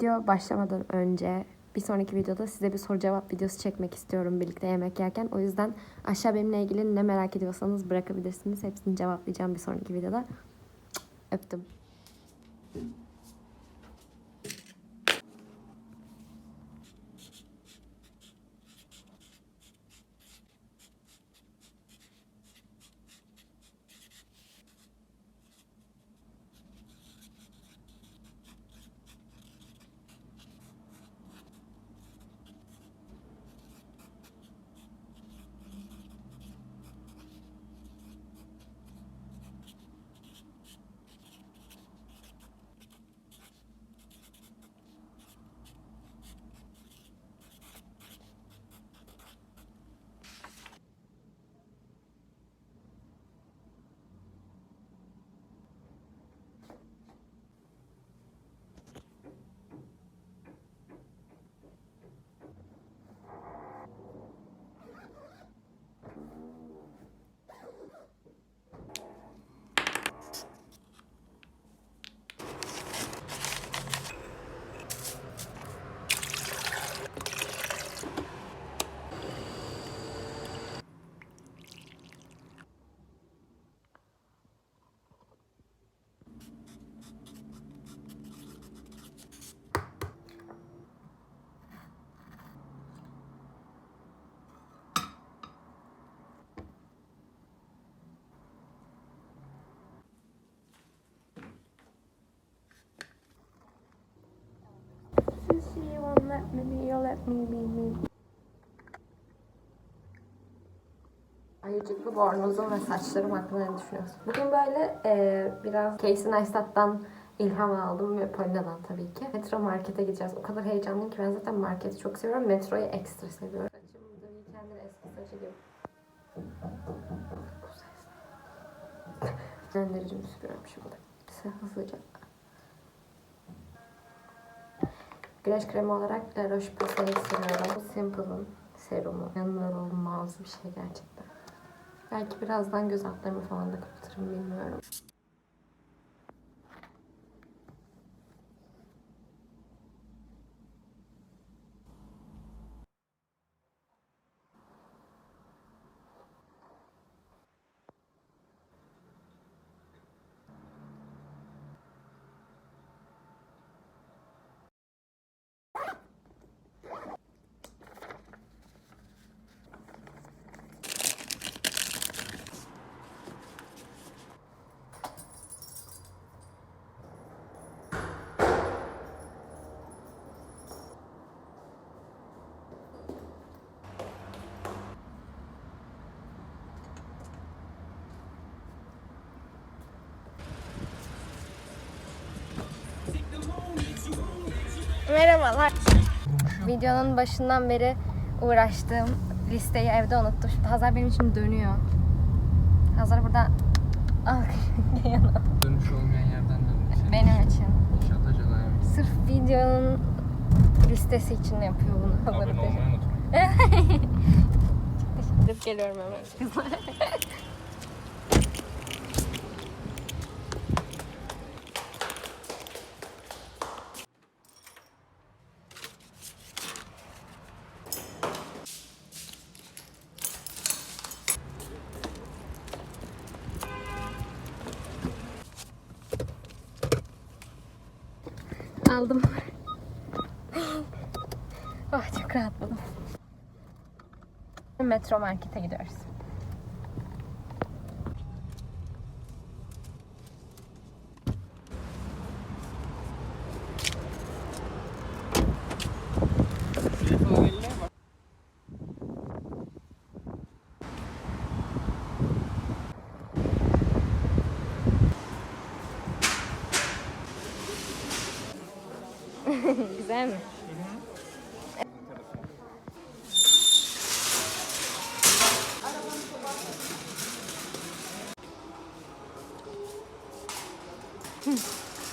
Video başlamadan önce bir sonraki videoda size bir soru cevap videosu çekmek istiyorum birlikte yemek yerken. O yüzden aşağı benimle ilgili ne merak ediyorsanız bırakabilirsiniz. Hepsini cevaplayacağım bir sonraki videoda. Öptüm. Won't let me, you'll let me be me. Ayıcıklı bornozum ve saçlarım hakkında ne düşünüyorsun? Bugün böyle e, biraz Casey Neistat'tan ilham aldım ve Polina'dan tabii ki. Metro markete gideceğiz. O kadar heyecanlıyım ki ben zaten marketi çok seviyorum. Metroyu ekstra seviyorum. Saçım The Weeknd'in eski saçı gibi. Bu ses. Rendericimi sürüyorum şimdi. Hızlıca. Güneş kremi olarak La Roche-Posay'ı sürüyorum. Bu Simple'ın serumu. İnanılmaz bir şey gerçekten. Belki birazdan göz altlarımı falan da kapatırım bilmiyorum. Merhabalar. Videonun başından beri uğraştığım listeyi evde unuttum. Şimdi Hazar benim için dönüyor. Hazar burada al yana. Dönüş olmayan yerden dönüş. benim için. Sırf videonun listesi için yapıyor bunu. Hazar'ı Abone olmayı unutmayın. Gidip geliyorum hemen. Aldım. oh çok rahatladım. Metro markete gidiyoruz. Güzel mi?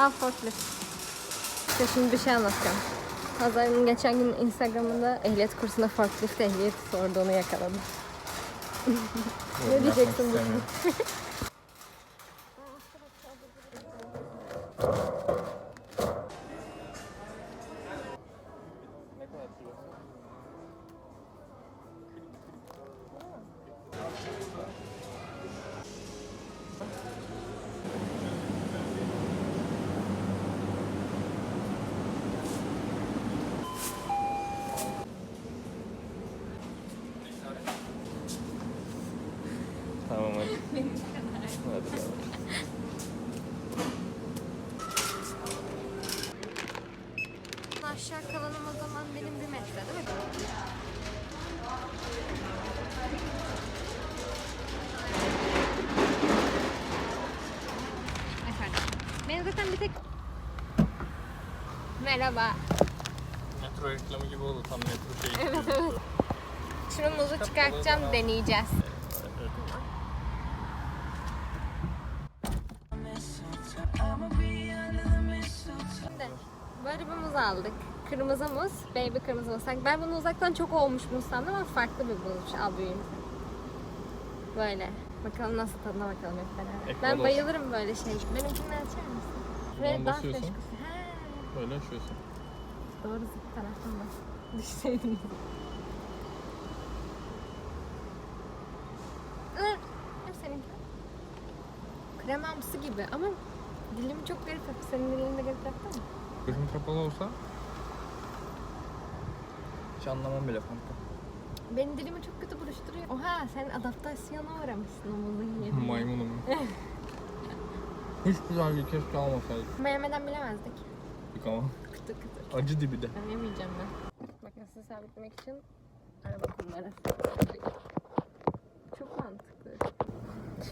Al forklift. Size şimdi bir şey anlatacağım. Hazar'ın geçen gün Instagram'ında ehliyet kursuna forklift ehliyeti sorduğunu yakaladım. ne diyeceksin bu? Hadi bakalım. Aşağı kalanım o zaman benim bir metre değil mi? Efendim. Benim zaten bir tek... Merhaba. Metro reklamı gibi oldu tam metro şey. Evet. Şunu muzu çıkartacağım deneyeceğiz. Böyle bir muz aldık. Kırmızı muz, baby kırmızı muz. Ben bunu uzaktan çok olmuş muz sandım ama farklı bir muzmuş. Al büyüğüm. Böyle. Bakalım nasıl tadına bakalım hep beraber. Ben bayılırım böyle şey. Benimkini açar mısın? Buradan daha fresh Böyle açıyorsun. Doğru zıt taraftan bak. Düşseydin. Hem seninki. Kremamsı gibi ama dilimi çok garip yaptı. Senin dilin de garip yaptı mı? Gözüm kapalı olsa hiç anlamam bile kanka. Benim dilimi çok kötü buruşturuyor. Oha sen adaptasyona uğramışsın o muzun yerine. Maymunum. Hiç güzel bir keşke almasaydık. Ama yemeden bilemezdik. Ama Kıtır kıtır. acı dibi de. Ben yemeyeceğim ben. Bakın sizi sabitlemek için araba kumları.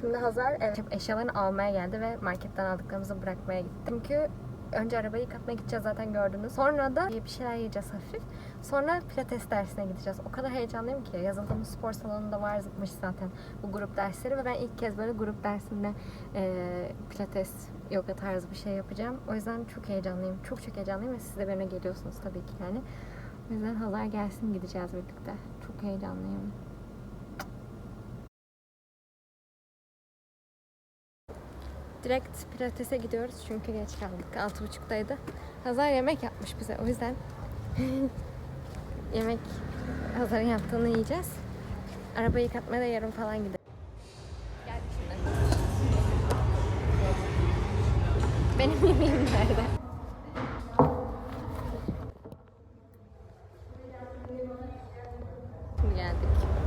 Şimdi Hazar evet, eşyalarını almaya geldi ve marketten aldıklarımızı bırakmaya gitti. Çünkü önce arabayı yıkatmaya gideceğiz zaten gördünüz. Sonra da bir şeyler yiyeceğiz hafif. Sonra pilates dersine gideceğiz. O kadar heyecanlıyım ki. Yazıldığımız spor salonunda varmış zaten bu grup dersleri ve ben ilk kez böyle grup dersinde eee, pilates, yoga tarzı bir şey yapacağım. O yüzden çok heyecanlıyım. Çok çok heyecanlıyım ve siz de benimle geliyorsunuz tabii ki yani. O yüzden Hazar gelsin gideceğiz birlikte. Çok heyecanlıyım. Direkt pilatese gidiyoruz çünkü geç kaldık. Altı buçuktaydı. Hazar yemek yapmış bize. O yüzden yemek Hazar'ın yaptığını yiyeceğiz. Arabayı yıkatmaya da yarın falan gidelim. Gel şimdi. Benim yemeğim nerede? Geldik.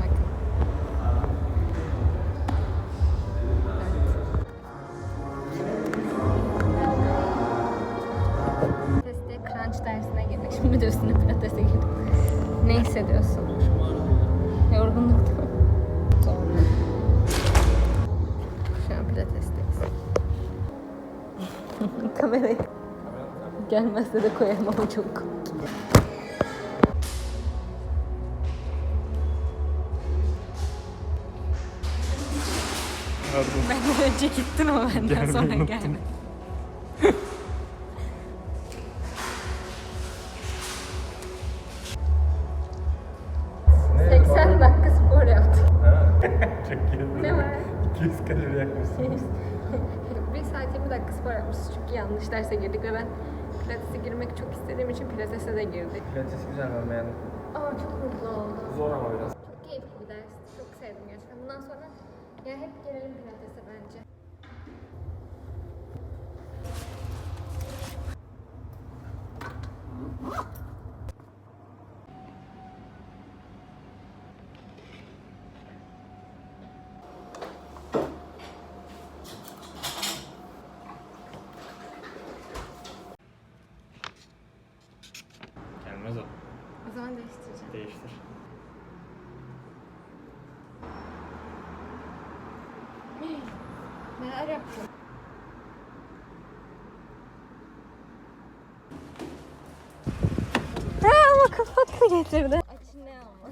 De üstüne pilatese girdik. Ne hissediyorsun? Yorgunluktan. Sonra. Şu an pilatesteyiz. Kamerayı gelmezse de koyarım ama çok komik. Benden önce gittin ama benden sonra gelmedin. bir saat 20 dakika spor yapmışız çünkü yanlış derse girdik ve ben pilatese girmek çok istediğim için pilatese de girdik. Pilates güzel ben beğendim. Ama çok mutlu oldum. Zor ama biraz. Çok keyifli bir ders. Çok sevdim gerçekten. Bundan sonra ya hep gelelim pilatese bence. Gelmez o. O zaman değiştireceğim. Değiştir. Neler yaptın? ama getirdi. Açın ne ama.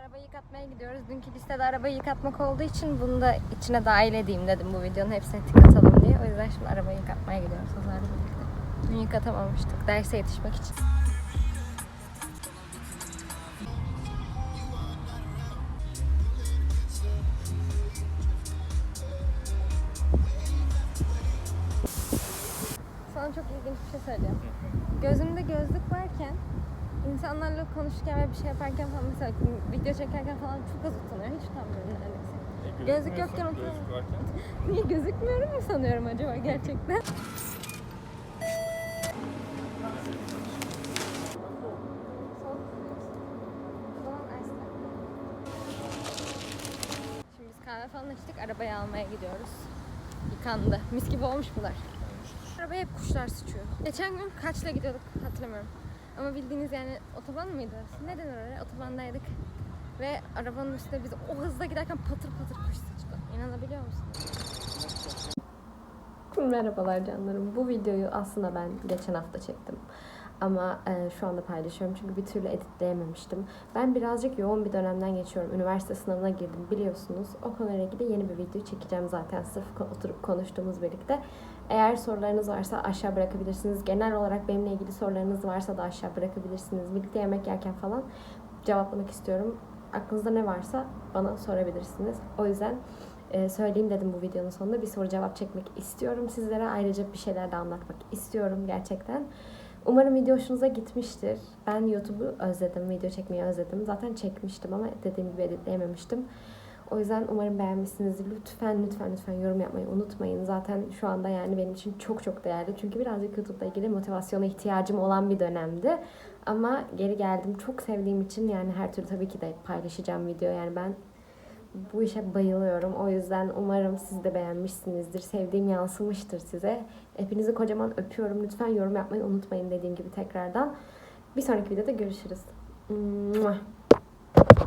arabayı yıkatmaya gidiyoruz. Dünkü listede arabayı yıkatmak olduğu için bunu da içine dahil edeyim dedim bu videonun hepsine tık atalım diye. O yüzden şimdi arabayı yıkatmaya gidiyoruz Hazar'la birlikte. Dün yıkatamamıştık derse yetişmek için. Sana çok ilginç bir şey söyleyeceğim. Gözümde gözlük varken insanlarla konuşurken ve bir şey yaparken falan mesela video çekerken falan çok az utanıyorum. Hiç utanmıyorum neredeyse. Gözlük yokken utanıyorum. Niye gözükmüyorum mu sanıyorum acaba gerçekten? Şimdi biz kahve falan açtık. Arabayı almaya gidiyoruz. Yıkandı. Mis gibi olmuş bunlar. Arabaya hep kuşlar sıçıyor. Geçen gün kaçla gidiyorduk hatırlamıyorum. Ama bildiğiniz yani otoban mıydı? Ne denir oraya? Otobandaydık. Ve arabanın üstünde biz o hızla giderken patır patır kuş sıçtı. İnanabiliyor musunuz? Merhabalar canlarım. Bu videoyu aslında ben geçen hafta çektim. Ama e, şu anda paylaşıyorum çünkü bir türlü editleyememiştim. Ben birazcık yoğun bir dönemden geçiyorum. Üniversite sınavına girdim biliyorsunuz. O konuyla ilgili yeni bir video çekeceğim zaten sırf oturup konuştuğumuz birlikte. Eğer sorularınız varsa aşağı bırakabilirsiniz. Genel olarak benimle ilgili sorularınız varsa da aşağı bırakabilirsiniz. Birlikte yemek yerken falan cevaplamak istiyorum. Aklınızda ne varsa bana sorabilirsiniz. O yüzden e, söyleyeyim dedim bu videonun sonunda. Bir soru cevap çekmek istiyorum sizlere. Ayrıca bir şeyler de anlatmak istiyorum gerçekten. Umarım video hoşunuza gitmiştir. Ben YouTube'u özledim, video çekmeyi özledim. Zaten çekmiştim ama dediğim gibi editleyememiştim. O yüzden umarım beğenmişsinizdir. Lütfen lütfen lütfen yorum yapmayı unutmayın. Zaten şu anda yani benim için çok çok değerli. Çünkü birazcık YouTube'la ilgili motivasyona ihtiyacım olan bir dönemdi. Ama geri geldim. Çok sevdiğim için yani her türlü tabii ki de paylaşacağım video. Yani ben bu işe bayılıyorum. O yüzden umarım siz de beğenmişsinizdir. Sevdiğim yansımıştır size. Hepinizi kocaman öpüyorum. Lütfen yorum yapmayı unutmayın dediğim gibi tekrardan. Bir sonraki videoda görüşürüz. Mua.